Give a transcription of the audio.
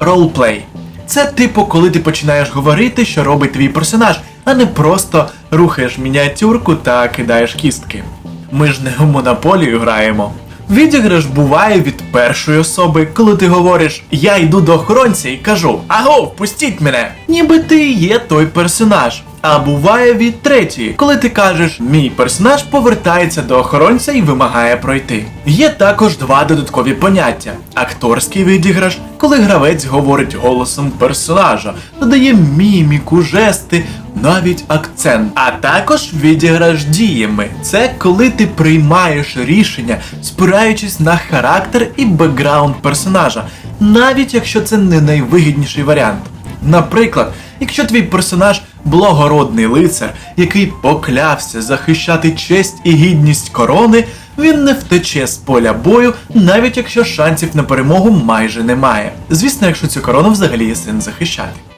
Ролплей. Це типу, коли ти починаєш говорити, що робить твій персонаж, а не просто рухаєш мініатюрку та кидаєш кістки. Ми ж не у монополію граємо. Відіграш буває від першої особи, коли ти говориш Я йду до охоронця і кажу Аго, впустіть мене! Ніби ти є той персонаж. А буває від третьої, коли ти кажеш Мій персонаж повертається до охоронця і вимагає пройти. Є також два додаткові поняття: акторський відіграш, коли гравець говорить голосом персонажа, додає міміку, жести, навіть акцент. А також відіграш діями. Це коли ти приймаєш рішення, спираючись на характер і бекграунд персонажа, навіть якщо це не найвигідніший варіант. Наприклад, якщо твій персонаж благородний лицар, який поклявся захищати честь і гідність корони, він не втече з поля бою, навіть якщо шансів на перемогу майже немає. Звісно, якщо цю корону взагалі є сенс захищати.